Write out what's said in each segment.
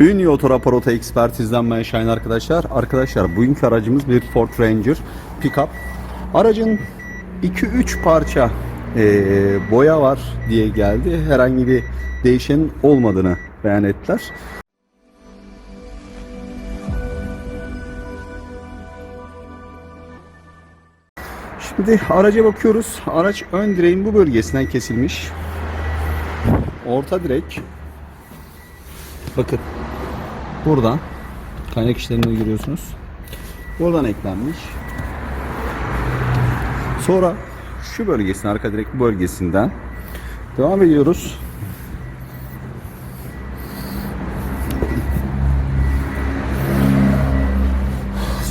Ünlü Otorapor Oto Ekspertiz'den ben Şahin arkadaşlar. Arkadaşlar bugünkü aracımız bir Ford Ranger Pickup. Aracın 2-3 parça eee, boya var diye geldi. Herhangi bir değişen olmadığını beyan ettiler. Şimdi araca bakıyoruz. Araç ön direğin bu bölgesinden kesilmiş. Orta direk Bakın buradan kaynak işlerini görüyorsunuz. Buradan eklenmiş. Sonra şu bölgesine arka direk bölgesinden devam ediyoruz.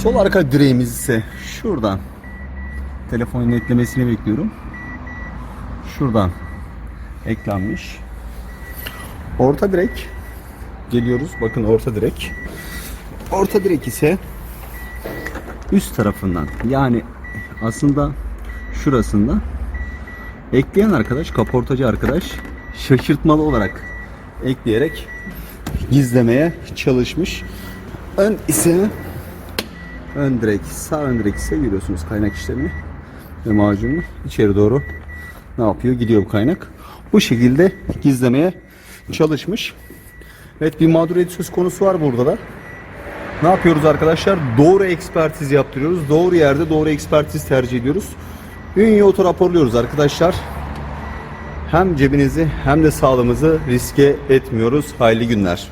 Sol arka direğimiz ise şuradan telefon netlemesini bekliyorum. Şuradan eklenmiş. Orta direk geliyoruz. Bakın orta direk. Orta direk ise üst tarafından yani aslında şurasında ekleyen arkadaş kaportacı arkadaş şaşırtmalı olarak ekleyerek gizlemeye çalışmış. Ön ise ön direk sağ ön direk ise görüyorsunuz kaynak işlerini ve macunu içeri doğru ne yapıyor gidiyor bu kaynak. Bu şekilde gizlemeye çalışmış. Evet bir mağduriyet söz konusu var burada da. Ne yapıyoruz arkadaşlar? Doğru ekspertiz yaptırıyoruz. Doğru yerde doğru ekspertiz tercih ediyoruz. Ünye oto raporluyoruz arkadaşlar. Hem cebinizi hem de sağlığımızı riske etmiyoruz. Hayırlı günler.